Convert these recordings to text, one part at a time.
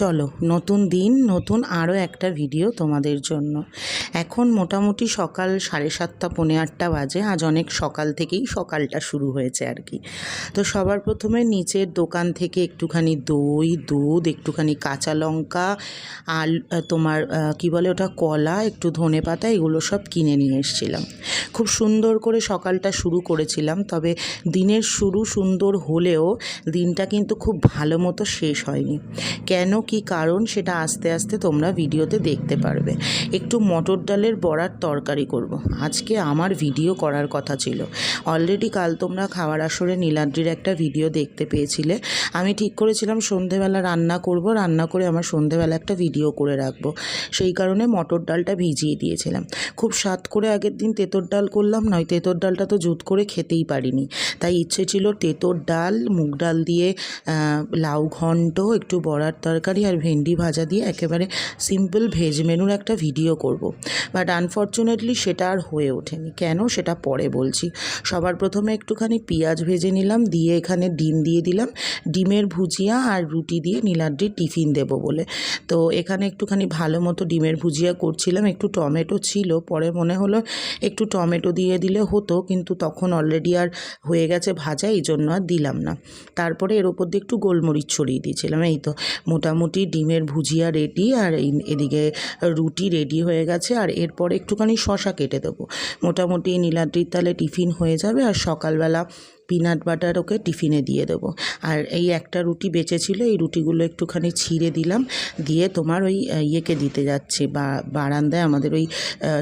চলো, নতুন দিন, নতুন আরও একটা ভিডিও তোমাদের জন্য। এখন মোটামুটি সকাল সাড়ে সাতটা, পৌনে আটটা বাজে, আজ অনেক সকাল থেকেই সকালটা শুরু হয়েছে আর কি। তো সবার প্রথমে নিচের দোকান থেকে একটুখানি দই, দুধ, একটুখানি কাঁচা লঙ্কা, আল তোমার কি বলে ওটা, কলা, একটু ধনে পাতা, এগুলো সব কিনে নিয়ে এসেছিলাম। খুব সুন্দর করে সকালটা শুরু করেছিলাম, তবে দিনের শুরু সুন্দর হলেও দিনটা কিন্তু খুব ভালো মতো শেষ হয়নি। কেন কি কারণ সেটা আস্তে আস্তে তোমরা ভিডিওতে দেখতে পারবে। একটু মটর ডালের বড়ার তরকারি করব। আজকে আমার ভিডিও করার কথা ছিল। অলরেডি কাল তোমরা খাওয়ার আসরে নীলাদ্রির একটা ভিডিও দেখতে পেয়েছিলে। আমি ঠিক করেছিলাম সন্ধেবেলা রান্না করব, রান্না করে আমার সন্ধেবেলা একটা ভিডিও করে রাখব। সেই কারণে মটর ডালটা ভিজিয়ে দিয়েছিলাম। খুব স্বাদ করে আগের দিন তেঁতোর ডাল করলাম, নয় তেঁতোর ডালটা তো জুত করে খেতেই পারিনি। তাই ইচ্ছে ছিল তেঁতোর ডাল, মুগ ডাল দিয়ে লাউ ঘন্ট, একটু বড়ার তরকারি আর ভেন্ডি ভাজা দিয়ে একেবারে সিম্পল ভেজ মেনুর একটা ভিডিও করব। বাট আনফর্চুনেটলি সেটা আর হয়ে ওঠেনি। কেন? সেটা পরে বলছি। সবার প্রথমে একটুখানি পেঁয়াজ ভেজে নিলাম, দিয়ে এখানে ডিম দিয়ে দিলাম। ডিমের ভুজিয়া আর রুটি দিয়ে নীলাদ্রির টিফিন দেবো বলে। তো এখানে একটুখানি ভালো মতো ডিমের ভুজিয়া করছিলাম। একটু টমেটো ছিল, পরে মনে হলো একটু টমেটো দিয়ে দিলে হতো, কিন্তু তখন অলরেডি আর হয়ে গেছে ভাজা এই জন্য আর দিলাম না। তারপরে এর ওপর দিয়ে একটু গোলমরিচ ছড়িয়ে দিয়েছিলাম, এই তো। মোটামুটি ডিমের ভুজিয়া রেডি আর এদিকে রুটি রেডি হয়ে গেছে আর এরপর একটুখানি শশা কেটে দেবো। মোটামুটি নীলাদ্রির তাহলে টিফিন হয়ে যাবে আর সকালবেলা পিনাট বাটার ওকে টিফিনে দিয়ে দেবো। আর এই একটা রুটি বেঁচেছিল, এই রুটিগুলো একটুখানি ছিঁড়ে দিলাম, দিয়ে তোমার ওই ইয়েকে দিতে যাচ্ছি, বা বারান্দায় আমাদের ওই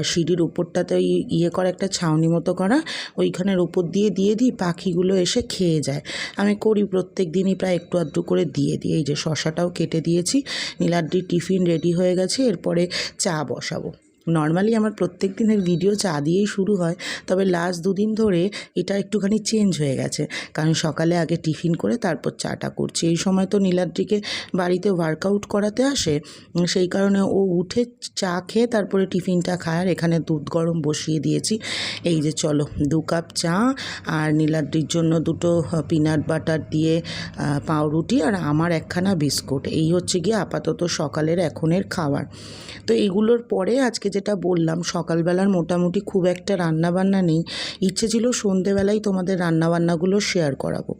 সিঁড়ির উপরটাতে ওই ইয়ে করা, একটা ছাউনি মতো করা, ওইখানের উপর দিয়ে দিয়ে দিই পাখিগুলো এসে খেয়ে যায়। আমি করি প্রত্যেক দিনই প্রায় একটু আধটু করে দিয়ে দিই। এই যে শশাটাও কেটে দিয়েছি, নীলাদ্রির টিফিন রেডি হয়ে গেছে, এরপরে চা বসাবো। নর্মালি আমার প্রত্যেক দিনের ভিডিও চা দিয়েই শুরু হয়, তবে লাস্ট দুদিন ধরে এটা একটুখানি চেঞ্জ হয়ে গেছে। কারণ সকালে আগে টিফিন করে তারপর চাটা করছি। এই সময় তো নীলাদ্রিকে বাড়িতে ওয়ার্কআউট করাতে আসে, সেই কারণে ও উঠে চা খেয়ে তারপরে টিফিনটা খায় আর এখানে দুধ গরম বসিয়ে দিয়েছি। এই যে চলো, দু কাপ চা আর নীলাদ্রির জন্য দুটো পিনাট বাটার দিয়ে পাউরুটি আর আমার একখানা বিস্কুট। এই হচ্ছে গিয়ে আপাতত সকালের এখনের খাবার। তো এগুলোর পরে আজকে যেটা বললাম, সকালবেলার মোটামুটি খুব একটা রান্না বান্না নেই ইচ্ছে ছিল সন্ধেবেলায় তোমাদের রান্না বান্নাগুলো শেয়ার করাবো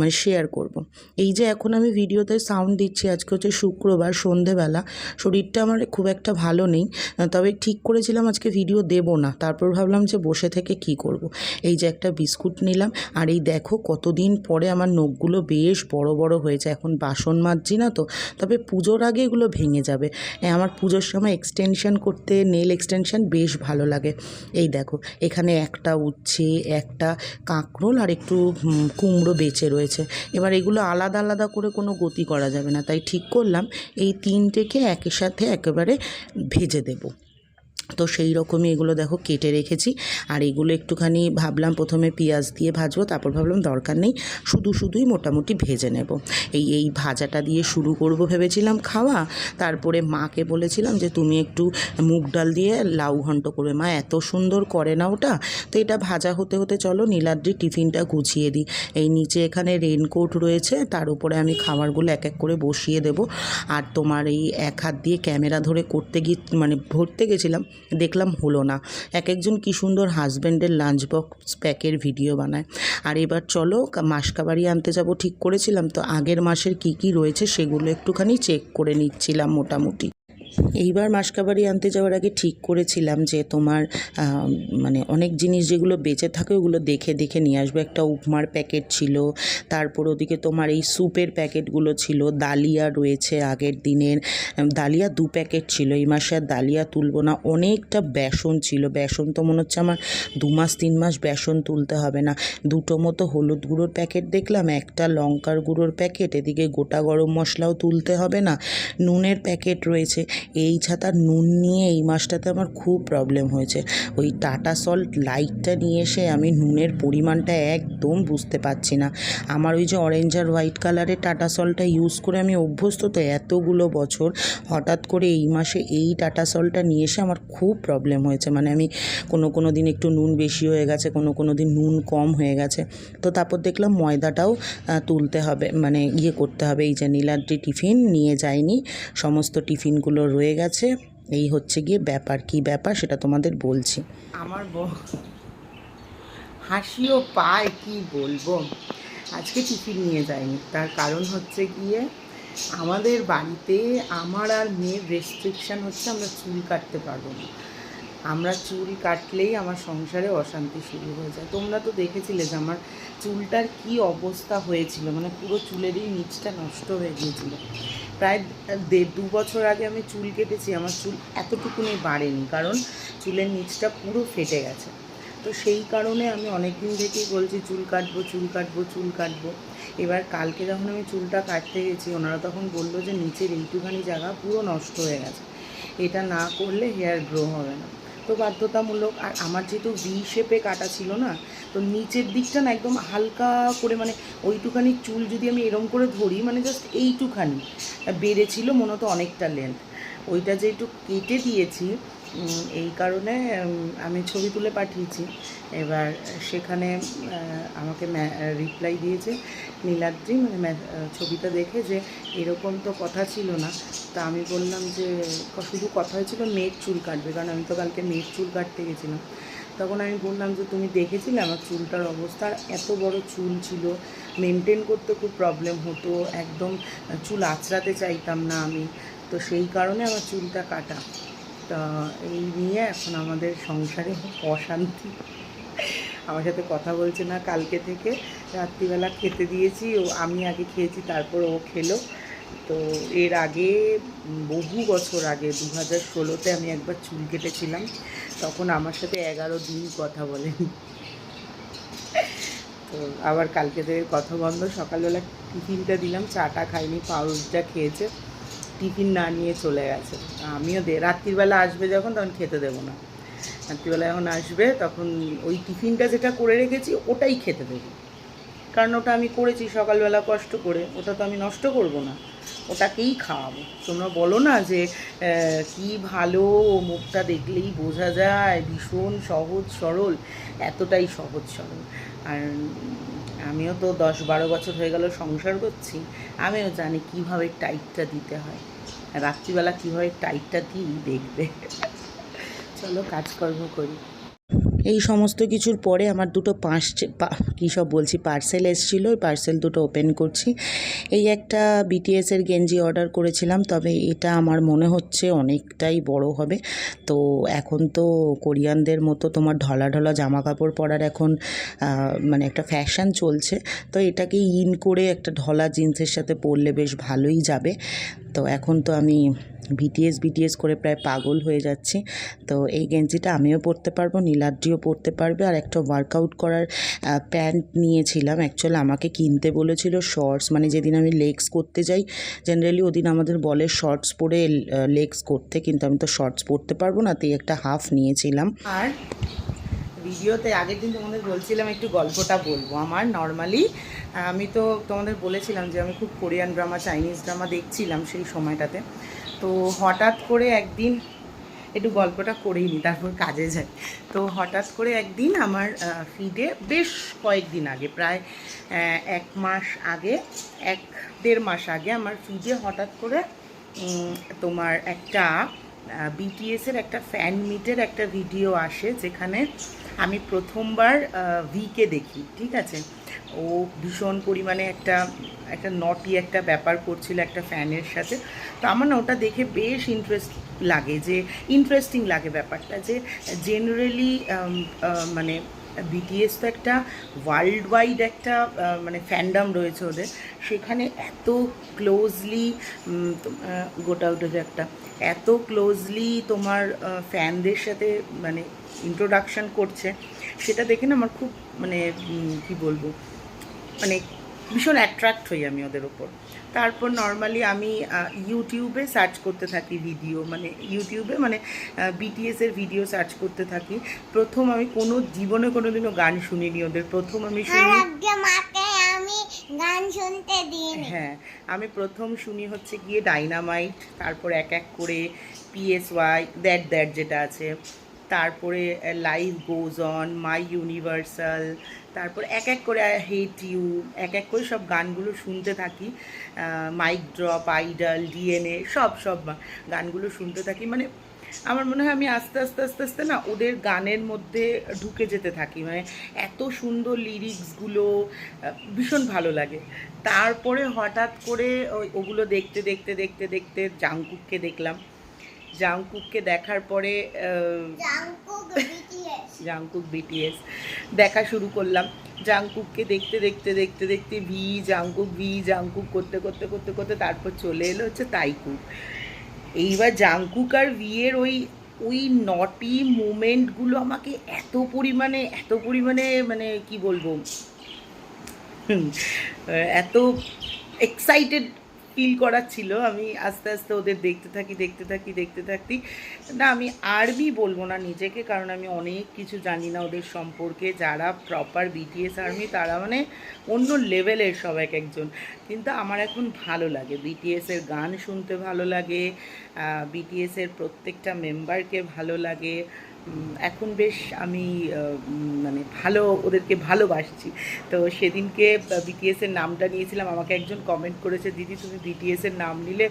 মানে শেয়ার করব। এই যে এখন আমি ভিডিওতে সাউন্ড দিচ্ছি, আজকে হচ্ছে শুক্রবার, সন্ধেবেলা, শরীরটা আমার খুব একটা ভালো নেই তবে ঠিক করেছিলাম আজকে ভিডিও দেব না, তারপর ভাবলাম যে বসে থেকে কি করব। এই যে একটা বিস্কুট নিলাম, আর এই দেখো কতদিন পরে আমার নখগুলো বেশ বড় বড় হয়েছে, এখন বাসন মাজছি না তো, তবে পুজোর আগে এগুলো ভেঙে যাবে আমার পুজোর সময় এক্সটেনশন করতে নেল এক্সটেনশান বেশ ভালো লাগে। এই দেখো, এখানে একটা উচ্ছে, একটা কাঁকরোল আর একটু কুমড়ো বেঁচে রয়েছে। এবার এগুলো আলাদা আলাদা করে কোনো গতি করা যাবে না। তাই ঠিক করলাম, এই তিনটেকে একই সাথে একেবারে ভেজে দেবো। তো সেই রকমই এগুলো দেখো কেটে রেখেছি। আর এগুলো একটুখানি ভাবলাম প্রথমে পেঁয়াজ দিয়ে ভাজবো, তারপর ভাবলাম দরকার নেই, শুধু শুধুই মোটামুটি ভেজে নেব। এই এই ভাজাটা দিয়ে শুরু করব ভেবেছিলাম খাওয়া, তারপরে মাকে বলেছিলাম যে তুমি একটু মুগ ডাল দিয়ে লাউ ঘন্ট করবে। মা এত সুন্দর করে না ওটা? তো এটা ভাজা হতে হতে চলো নীলাদ্রি টিফিনটা গুছিয়ে দিই। এই নিচে এখানে রেনকোট রয়েছে, তার উপরে আমি খাবারগুলো এক এক করে বসিয়ে দেব। আর তোমার এই এক হাত দিয়ে ক্যামেরা ধরে করতে গিয়ে মানে ভরতে গেছিলাম দেখলাম হলো না। এক একজন কি সুন্দর হাজব্যান্ডের লাঞ্চ বক্স প্যাকের ভিডিও বানায়। আর এবার চলো মাসকাবাড়ি আনতে যাব, ঠিক করেছিলাম তো। আগের মাসের কি কি রয়েছে সেগুলো একটুখানি চেক করে নিচ্ছিলাম মোটামুটি। এইবার মাসকাবাড়ি আনতে যাওয়ার আগে ঠিক করেছিলাম যে তোমার মানে অনেক জিনিস যেগুলো বেঁচে থাকে ওগুলো দেখে দেখে নিয়ে আসব। একটা উপমার প্যাকেট ছিল, তারপর ওদিকে তোমার এই স্যুপের প্যাকেটগুলো ছিল, ডালিয়া রয়েছে আগের দিনের ডালিয়া দু প্যাকেট ছিল, এই মাসে আর ডালিয়া তুলবো না। অনেকটা বেসন ছিল, বেসন তো মনে হচ্ছে আমার দু মাস, তিন মাস বেসন তুলতে হবে না। দুটো মতো হলুদ গুঁড়োর প্যাকেট দেখলাম, একটা লঙ্কার গুঁড়োর প্যাকেট, এদিকে গোটা গরম মশলাও তুলতে হবে না। নুনের প্যাকেট রয়েছে এই ছাতার নুন নিয়ে এই মাসটাতে আমার খুব প্রবলেম হয়েছে। ওই টাটা সল্ট লাইটটা নিয়ে এসে আমি নুনের পরিমাণটা একদম বুঝতে পারছি না। আমার ওই যে অরেঞ্জ আর হোয়াইট কালারের টাটা সল্টটা ইউজ করে আমি অভ্যস্ত তো এতগুলো বছর, হঠাৎ করে এই মাসে এই টাটা সল্টটা নিয়ে এসে আমার খুব প্রবলেম হয়েছে। মানে আমি কোনো কোনো দিন একটু নুন বেশি হয়ে গেছে, কোনো কোনো দিন নুন কম হয়ে গেছে। তো তারপর দেখলাম ময়দাটাও তুলতে হবে মানে ইয়ে করতে হবে। এই যে নীলাদ্রি টিফিন নিয়ে যায়নি সমস্ত টিফিনগুলো রয়ে গেছে। এই হচ্ছে গিয়ে ব্যাপার। কি ব্যাপার সেটা তোমাদের বলছি। আমার হাসিও পায়, কি বলব? আজকে টিফিন নিয়ে যায়নি। তার কারণ হচ্ছে গিয়ে আমাদের বাড়িতে আমার আর মেয়ের রেস্ট্রিকশান হচ্ছে আমরা চুল কাটতে পারব না। আমরা চুল কাটলেই আমার সংসারে অশান্তি শুরু হয়ে যায়। তোমরা তো দেখেছিলে যে আমার চুলটার কি অবস্থা হয়েছিল মানে পুরো চুলেরই নিচটা নষ্ট হয়ে গিয়েছিল। প্রায় দেড় দু বছর আগে আমি চুল কেটেছি, আমার চুল এতটুকুনি বাড়েনি, কারণ চুলের নিচটা পুরো ফেটে গেছে। তো সেই কারণে আমি অনেক দিন থেকেই বলছি, চুল কাটবো চুল কাটবো চুল কাটবো। এবার কালকে যখন আমি চুলটা কাটতে গেছি, ওনারা তখন বলল যে, নিচের এইটুখানি জায়গা পুরো নষ্ট হয়ে গেছে। এটা না করলে হেয়ার গ্রো হবে না। তো বাধ্যতামূলক, আর আমার যেহেতু ভি শেপে কাটা ছিল না, তো নিচের দিকটা না একদম হালকা করে মানে ওইটুখানি চুল যদি আমি এরম করে ধরি মানে জাস্ট এইটুখানি বেড়েছিল মনে হতো অনেকটা লেন্থ ওইটা যে একটু কেটে দিয়েছি এই কারণে আমি ছবি তুলে পাঠিয়েছি। এবার সেখানে আমাকে রিপ্লাই দিয়েছে, নীলাদ্রি মানে ছবিটা দেখে যে এরকম তো কথা ছিল না। তা আমি বললাম যে শুধু কথা হয়েছিল মেয়ের চুল কাটবে, কারণ আমি তো কালকে মেয়ের চুল কাটতে গেছিলাম। তখন আমি বললাম যে, তুমি দেখেছিলে আমার চুলটার অবস্থা? এত বড় চুল ছিল মেনটেন করতে খুব প্রবলেম হতো, একদম চুল আঁচড়াতে চাইতাম না আমি। তো সেই কারণে আমার চুলটা কাটা। তা এই নিয়ে এখন আমাদের সংসারে অশান্তি। আমার সাথে কথা বলছে না কালকে থেকে। রাত্রিবেলা খেতে দিয়েছি, ও আমি আগে খেয়েছি, তারপর ও খেলো। তো এর আগে, বহু বছর আগে দু হাজার ষোলোতে আমি একবার চুল কেটেছিলাম। তখন আমার সাথে এগারো দিন কথা বলেন। তো আবার কালকে থেকে কথা বন্ধ। সকালবেলা টিফিনটা দিলাম, চাটা খাইনি, পাউরুটিটা খেয়েছে। টিফিন না নিয়ে চলে গেছে। আমিও দে, রাত্রিবেলা আসবে যখন, তখন খেতে দেবো না। রাত্রিবেলা যখন আসবে, তখন ওই টিফিনটা যেটা করে রেখেছি, ওটাই খেতে দেবো। কারণ ওটা আমি করেছি সকালবেলা কষ্ট করে, ওটা তো আমি নষ্ট করব না। ওটাকেই খাওয়াবো। তোমরা বলো না যে কি ভালো, মুখটা দেখলেই বোঝা যায়, ভীষণ সহজ সরল। এতটাই সহজ সরল। আর আমিও তো দশ বারো বছর হয়ে গেল সংসার করছি, আমিও জানি কীভাবে টাইটটা দিতে হয়। রাত্রিবেলা কীভাবে টাইটটা দিই দেখবে। চলো কাজকর্ম করি। এই সমস্ত কিছুর পরে আমার দুটো পাঁচ কী সব বলছি পার্সেল এসেছিল, ওই পার্সেল দুটো ওপেন করছি। এই একটা বিটিএসের গেঞ্জি অর্ডার করেছিলাম, তবে এটা আমার মনে হচ্ছে অনেকটাই বড় হবে। তো এখন তো কোরিয়ানদের মতো তোমার ঢলা ঢলা জামা কাপড় পরার এখন মানে একটা ফ্যাশন চলছে। তো এটাকে ইন করে একটা ঢলা জিন্সের সাথে পরলে বেশ ভালোই যাবে। তো এখন তো আমি বিটিএস বিটিএস করে প্রায় পাগল হয়ে যাচ্ছি। তো এই গেঞ্জিটা আমিও পরতে পারব, নীলাদ্রিও পরতে পারবে। আর একটা ওয়ার্কআউট করার প্যান্ট নিয়েছিলাম। অ্যাকচুয়ালি আমাকে কিনতে বলেছিল শর্টস মানে যেদিন আমি লেগস করতে যাই জেনারেলি ওদিন আমাদের বলে শর্টস পরে লেগস করতে, কিন্তু আমি তো শর্টস পরতে পারব না, তাই একটা হাফ নিয়েছিলাম। আর ভিডিওতে আগের দিন তোমাদের বলছিলাম একটু গল্পটা বলব। আমার নর্মালি আমি তো তোমাদের বলেছিলাম যে আমি খুব কোরিয়ান ড্রামা চাইনিজ ড্রামা দেখছিলাম সেই সময়টাতে। তো হঠাৎ করে একদিন একটু গল্পটা করেই নি, তারপর কাজে যাই। তো হঠাৎ করে একদিন আমার ফিডে বেশ কয়েকদিন আগে, প্রায় এক মাস আগে, এক দেড় মাস আগে আমার ফিডে হঠাৎ করে তোমার একটা বিটিএসের একটা ফ্যান মিটের একটা ভিডিও আসে, যেখানে আমি প্রথমবার ভিকে দেখি, ঠিক আছে? ও ভীষণ পরিমাণে একটা একটা নটি একটা ব্যাপার করছিল একটা ফ্যানের সাথে। তো আমার না ওটা দেখে বেশ ইন্টারেস্ট লাগে, যে ইন্টারেস্টিং লাগে ব্যাপারটা, যে জেনারেলি মানে বিটিএস তো একটা ওয়ার্ল্ড ওয়াইড একটা মানে ফ্যান্ডাম রয়েছে ওদের। সেখানে এত ক্লোজলি গোটা উঠেছে একটা, এত ক্লোজলি তোমার ফ্যানদের সাথে মানে ইন্ট্রোডাকশান করছে, সেটা দেখে না আমার খুব মানে কি বলব মানে ভীষণ অ্যাট্রাক্ট হই আমি ওদের ওপর তারপর নর্মালি আমি ইউটিউবে সার্চ করতে থাকি ভিডিও মানে ইউটিউবে মানে বিটিএসের ভিডিও সার্চ করতে থাকি। প্রথম আমি কোনো জীবনে কোনো দিনও গান শুনিনি ওদের। প্রথম আমি শুনি আমি গান শুনতে দিইনি। হ্যাঁ আমি প্রথম শুনি হচ্ছে গিয়ে ডাইনামাইট তারপর এক এক করে পিএসওয়াই দ্যাট দ্যাট যেটা আছে। তারপরে life goes on my universal তারপর এক এক করে হেট ইউ এক এক করে সব গানগুলো শুনতে থাকি মাইক ড্রপ আইডল ডিএনএ সব সব গানগুলো শুনতে থাকি। মানে আমার মনে হয় আমি আস্তে আস্তে আস্তে আস্তে না ওদের গানের মধ্যে ঢুকে যেতে থাকি। মানে এত সুন্দর লিরিক্সগুলো ভীষণ ভালো লাগে। তারপরে হঠাৎ করে ওই ওগুলো দেখতে দেখতে দেখতে দেখতে জাংকুককে দেখলাম। জাংকুককে দেখার পরে জাংকুক বিটিএস দেখা শুরু করলাম। জাংকুককে দেখতে দেখতে দেখতে দেখতে ভি জাংকুক ভি জাংকুক করতে করতে করতে করতে তারপর চলে এলো হচ্ছে তাইকুক। এইবার জাংকুক আর ভি এর ওই ওই নটি মোমেন্টগুলো আমাকে এত পরিমাণে এত পরিমাণে মানে কি বলব? এত এক্সাইটেড ফিল করাচ্ছিল আমি আস্তে আস্তে ওদের দেখতে থাকি দেখতে থাকি দেখতে থাকি না, আমি আরবি বলব না নিজেকে, কারণ আমি অনেক কিছু জানি না ওদের সম্পর্কে। যারা প্রপার বিটিএস আর্মি তারা মানে অন্য লেভেলের সব এক একজন। কিন্তু আমার এখন ভালো লাগে। বিটিএসের গান শুনতে ভালো লাগে বিটিএসের প্রত্যেকটা মেম্বারকে ভালো লাগে। এখন বেশ আমি মানে ভালো, ওদেরকে ভালোবাসছি। তো সেদিনকে বিটিএসের নামটা নিয়েছিলাম। আমাকে একজন কমেন্ট করেছে, দিদি, তুমি বিটিএসের নাম নিলে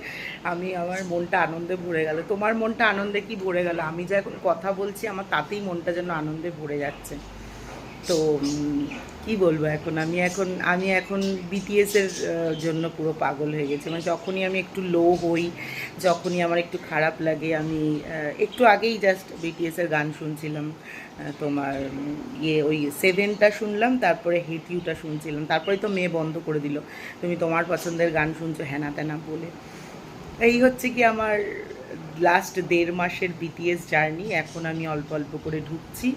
আমি আমার মনটা আনন্দে ভরে গেল। তোমার মনটা আনন্দে কি ভরে গেল? আমি যা এখন কথা বলছি, আমার তাতেই মনটা যেন আনন্দে ভরে যাচ্ছে। তো কি বলব এখন? আমি এখন আমি এখন বিটিএস এর জন্য পুরো পাগল হয়ে গেছি। মানে যখনই আমি একটু লো হই, যখনই আমার একটু খারাপ লাগে, আমি একটু আগেই জাস্ট বিটিএস এর গান শুনছিলাম তোমার ইয়ে ওই সেভেনটা শুনলাম, তারপরে হেট ইউটা শুনছিলাম। তারপরে তো মেয়ে বন্ধ করে দিল। তুমি তোমার পছন্দের গান শুনছো হ্যানা ত্যানা বলে। এই হচ্ছে কি আমার লাস্ট দেড় মাসের বিটিএস জার্নি এখন আমি অল্প অল্প করে ঢুকছি।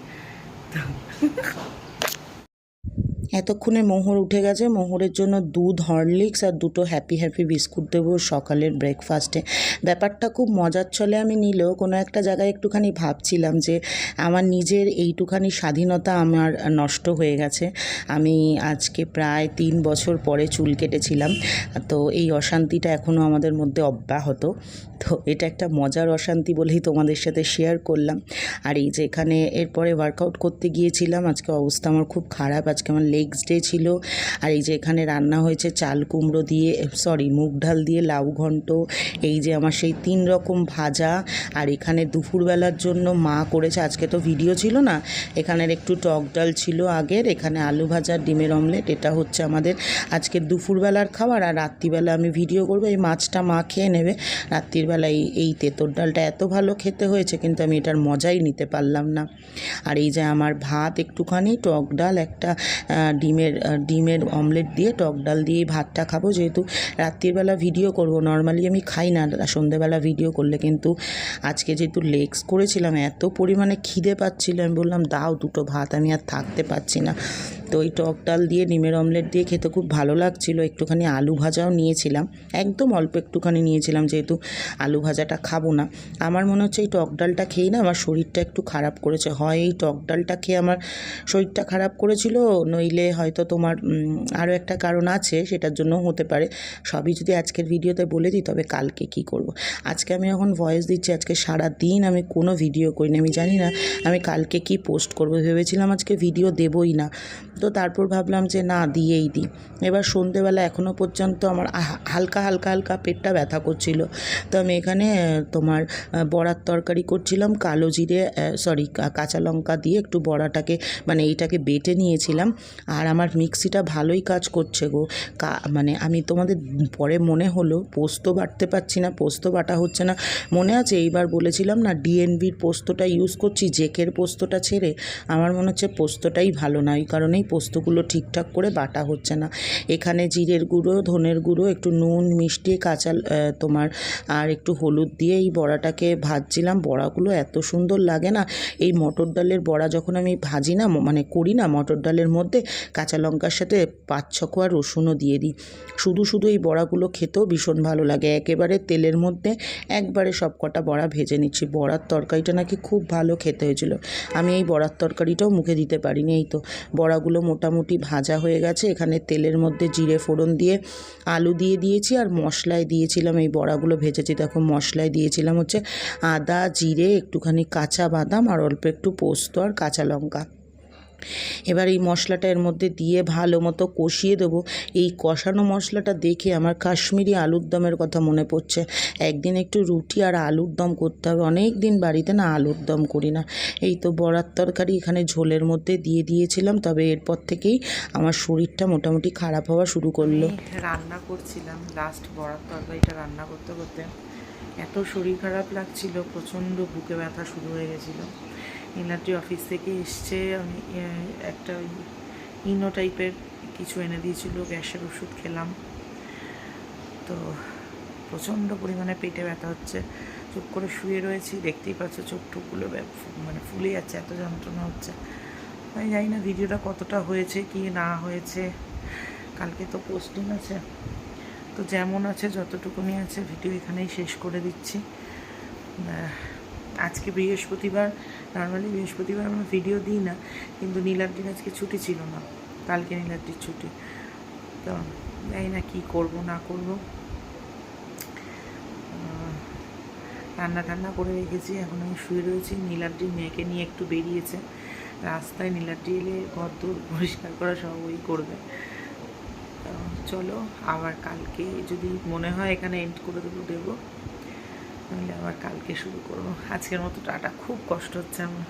フフフ。এতক্ষণে মোহর উঠে গেছে। মোহরের জন্য দুধ, হরলিক্স আর দুটো হ্যাপি হ্যাপি বিস্কুট দেবো সকালের ব্রেকফাস্টে ব্যাপারটা খুব মজার ছলে আমি নিলেও কোনো একটা জায়গায় একটুখানি ভাবছিলাম যে আমার নিজের এইটুখানি স্বাধীনতা আমার নষ্ট হয়ে গেছে। আমি আজকে প্রায় তিন বছর পরে চুল কেটেছিলাম। তো এই অশান্তিটা এখনও আমাদের মধ্যে অব্যাহত। তো এটা একটা মজার অশান্তি বলেই তোমাদের সাথে শেয়ার করলাম। আর এই যে এখানে এরপরে ওয়ার্কআউট করতে গিয়েছিলাম, আজকে অবস্থা আমার খুব খারাপ। আজকে আমার লেগস ডে ছিল। আর এই যে এখানে রান্না হয়েছে চাল কুমড়ো দিয়ে সরি মুগ ডাল দিয়ে, লাউ ঘন্ট। এই যে আমার সেই তিন রকম ভাজা। আর এখানে দুপুরবেলার জন্য মা করেছে, আজকে তো ভিডিও ছিল না। এখানের একটু টক ডাল ছিল আগের, এখানে আলু ভাজা, ডিমের অমলেট এটা হচ্ছে আমাদের আজকের দুপুরবেলার খাবার। আর রাত্রিবেলা আমি ভিডিও করব, এই মাছটা মা খেয়ে নেবে। রাত্রির বেলা এই এই তেঁতর ডালটা এত ভালো খেতে হয়েছে, কিন্তু আমি এটার মজাই নিতে পারলাম না। আর এই যে আমার ভাত একটুখানি, টক ডাল, একটা ডিমের ডিমের অমলেট দিয়ে, টক ডাল দিয়ে ভাতটা খাব। যেহেতু রাত্রিবেলা ভিডিও করব নর্মালি আমি খাই না সন্ধেবেলা ভিডিও করলে কিন্তু আজকে যেহেতু লেগস করেছিলাম, এত পরিমাণে খিদে পাচ্ছিল, আমি বললাম, দাও দুটো ভাত, আমি আর থাকতে পারছি না। তো ওই টক ডাল দিয়ে, ডিমের অমলেট দিয়ে খেতে খুব ভালো লাগছিল। একটুখানি আলু ভাজাও নিয়েছিলাম। একদম অল্প একটুখানি নিয়েছিলাম, যেহেতু আলু ভাজাটা খাব না। আমার মনে হচ্ছে এই টক ডালটা খেয়েই না আমার শরীরটা একটু খারাপ করেছে। হয় এই টক ডালটা খেয়ে আমার শরীরটা খারাপ করেছিল, নইলে হয়তো তোমার আরও একটা কারণ আছে, সেটার জন্য হতে পারে। সবই যদি আজকের ভিডিওতে বলে দিই, তবে কালকে কি করব। আজকে আমি এখন ভয়েস দিচ্ছি, আজকে সারা দিন আমি কোনো ভিডিও করিনি। আমি জানি না আমি কালকে কি পোস্ট করব, ভেবেছিলাম আজকে ভিডিও দেবই না। তো তারপর ভাবলাম যে না, দিয়েই দিই। এবার সন্ধেবেলা এখনও পর্যন্ত আমার হালকা হালকা হালকা পেটটা ব্যথা করছিল। তো আমি এখানে তোমার বড়ার তরকারি করছিলাম, কালো জিরে সরি কাঁচা লঙ্কা দিয়ে একটু বড়াটাকে মানে এইটাকে বেটে নিয়েছিলাম। আর আমার মিক্সিটা ভালোই কাজ করছে গো। মানে আমি তোমাদের পরে মনে হলো, পোস্ত বাটতে পারছি না, পোস্ত বাটা হচ্ছে না। মনে আছে, এইবার বলেছিলাম না ডিএনবির পোস্তটা ইউজ করছি, জেকের পোস্তটা ছেড়ে। আমার মনে হচ্ছে পোস্তটাই ভালো না, ওই কারণেই পোস্তগুলো ঠিকঠাক করে বাটা হচ্ছে না। এখানে জিরের গুঁড়ো, ধনের গুঁড়ো, একটু নুন, মিষ্টি, কাঁচা তোমার, আর একটু হলুদ দিয়ে এই বড়াটাকে ভাজছিলাম। বড়াগুলো এত সুন্দর লাগে না। এই মটর ডালের বড়া যখন আমি ভাজি না মানে করি না মটর ডালের মধ্যে, কাঁচা লঙ্কার সাথে পাঁচ ছ কোয়া রসুনও দিয়ে দিই। শুধু শুধু এই বড়াগুলো খেতেও ভীষণ ভালো লাগে। একেবারে তেলের মধ্যে একবারে সব কটা বড়া ভেজে নিচ্ছি। বড়ার তরকারিটা নাকি খুব ভালো খেতে হয়েছিল। আমি এই বড়ার তরকারিটাও মুখে দিতে পারিনি, এই তো। বড়াগুলো মোটামুটি ভাজা হয়ে গেছে। এখানে তেলের মধ্যে জিরে ফোড়ন দিয়ে আলু দিয়ে দিয়েছি আর মশলায় দিয়েছিলাম এই বড়াগুলো ভেজেছি। দেখো মশলায় দিয়েছিলাম হচ্ছে আদা, জিরে, একটুখানি কাঁচা বাদাম আর অল্প একটু পোস্ত আর কাঁচা লঙ্কা। এবার এই মশলাটা এর মধ্যে দিয়ে ভালো মতো কষিয়ে দেবো। এই কষানো মশলাটা দেখে আমার কাশ্মীরি আলুর দমের কথা মনে পড়ছে। একদিন একটু রুটি আর আলুর দম করতে হবে। অনেক দিন বাড়িতে না আলুর দম করি না। এই তো বড়ার তরকারি এখানে ঝোলের মধ্যে দিয়ে দিয়েছিলাম। তবে এরপর থেকেই আমার শরীরটা মোটামুটি খারাপ হওয়া শুরু করল। রান্না করছিলাম। লাস্ট বড়ার তরকারিটা রান্না করতে করতে। এত শরীর খারাপ লাগছিল, প্রচণ্ড বুকে ব্যথা শুরু হয়ে গেছিল। ইনার্জি অফিস থেকে এসছে, আমি একটা ইনো টাইপের কিছু এনে দিয়েছিল, গ্যাসের ওষুধ খেলাম। তো প্রচণ্ড পরিমাণে পেটে ব্যথা হচ্ছে, চুপ করে শুয়ে রয়েছি, দেখতেই পাচ্ছ চোখ টোকগুলো মানে ফুলে যাচ্ছে, এত যন্ত্রণা হচ্ছে। আমি জানি না ভিডিওটা কতটা হয়েছে, কি না হয়েছে, কালকে তো পোস্টিং আছে। তো যেমন আছে, যতটুকুনি আছে ভিডিও এখানেই শেষ করে দিচ্ছি। আজকে বৃহস্পতিবার, নর্মালি বৃহস্পতিবার আমরা ভিডিও দিই না, কিন্তু নীলাদ্রির আজকে ছুটি ছিল না, কালকে নীলাদ্রির ছুটি। তো জানি না কী করব, না করব। রান্না টান্না করে রেখেছি, এখন আমি শুয়ে রয়েছি। নীলাদ্রির মেয়েকে নিয়ে একটু বেরিয়েছে। রাস্তায় নীলাদ্রি এলে ঘর দূর পরিষ্কার করা সব ওই করবে। চলো, আবার কালকে যদি মনে হয় এখানে এন্ড করে দেবো দেবো। নাহলে আবার কালকে শুরু করব। আজকের মতো টাটা। খুব কষ্ট হচ্ছে আমার।